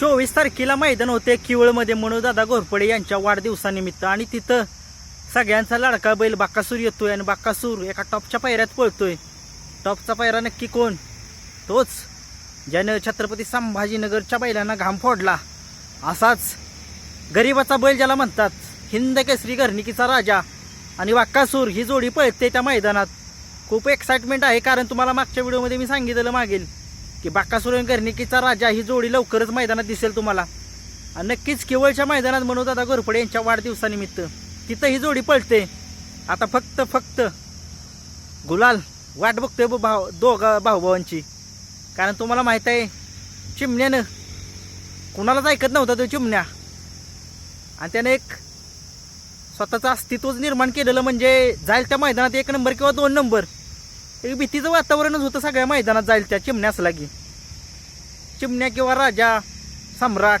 चोवीस तारखेला मैदान होते किवळमध्ये. मनोदादा घोरपडे यांच्या वाढदिवसानिमित्त. आणि तिथं सगळ्यांचा लाडका बैल बाक्कासूर येतोय आणि बाक्कासूर एका टॉपच्या पायऱ्यात पळतोय. टॉपचा पायरा नक्की कोण? तोच ज्यानं छत्रपती संभाजीनगरच्या बैलांना घाम फोडला. असाच गरीबाचा बैल ज्याला म्हणतात हिंद केसरी घरणिकीचा राजा. आणि वाक्कासूर ही जोडी पळते त्या मैदानात. खूप एक्साइटमेंट आहे कारण तुम्हाला मागच्या व्हिडिओमध्ये मी सांगितलेलं मागेल. की बाक्कासूर आणि राजा ही जोडी लवकरच मैदानात दिसेल तुम्हाला. आणि नक्कीच केवळच्या मैदानात मनोदादा घोरपडे यांच्या वाढदिवसानिमित्त. तिथं ही जोडी पळते. आता फक्त फक्त गुलाल वाट बघतोय भाव दोघा भाऊभावांची. कारण तुम्हाला माहीत आहे चिमण्यानं कुणालाच ऐकत नव्हता तो चिमण्या. आणि त्यानं एक स्वतःचं अस्तित्वच निर्माण केलेलं म्हणजे जाईल त्या मैदानात एक नंबर किंवा दोन नंबर. एक भीतीचं वातावरणच होतं. सगळ्या मैदानात जाईल त्या चिमण्या असला की. चिमण्या किंवा राजा सम्राट.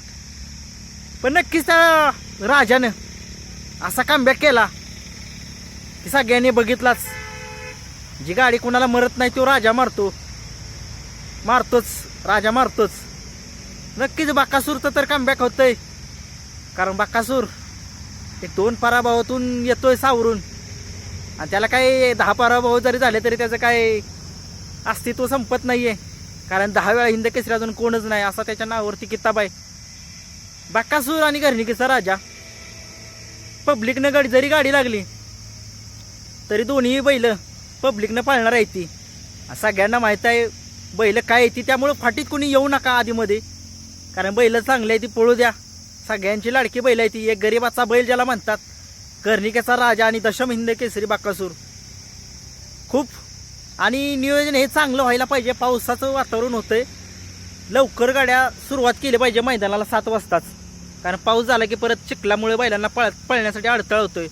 पण नक्कीच त्या राजानं असा कामबॅक केला. की सगळ्यांनी बघितलाच. जी गाडी कुणाला मरत नाही तो राजा मारतो. मारतोच. राजा मारतोच. नक्कीच बाकासूरचं तर कमबॅक होतंय. कारण बाकासूर एक दोन पराभवातून येतोय सावरून. आणि त्याला काही दहा पराभव जरी झाले तरी त्याचं काय अस्तित्व संपत नाही आहे कारण दहा वेळा हिंद केसरी अजून कोणच नाही असा त्याच्या नावावरती किताब आहे. बाकासूर आणि घरणिकीचा राजा. पब्लिकनं गाडी जरी गाडी लागली तरी दोन्ही बैल पब्लिकनं पाळणार आहे ती. सगळ्यांना माहीत आहे बैल काय येते त्यामुळं फाटीत कोणी येऊ नका आधीमध्ये. कारण बैल चांगली आहे ती पळू द्या. सगळ्यांची लाडकी बैल आहे ती. एक गरीबाचा बैल ज्याला म्हणतात कर्णिकेचा राजा आणि दशम हिंद केसरी बाकासूर. खूप. आणि नियोजन हे चांगलं व्हायला पाहिजे. पावसाचं वातावरण होतंय. लवकर गाड्या सुरुवात केली पाहिजे मैदानाला सात वाजताच. कारण पाऊस झाला की परत चिखलामुळे बैलांना पळ पळण्यासाठी अडथळा होतोय.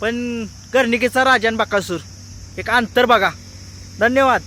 पण कर्णिकेचा राजा आणि बाकासूर. एक अंतर बघा. धन्यवाद.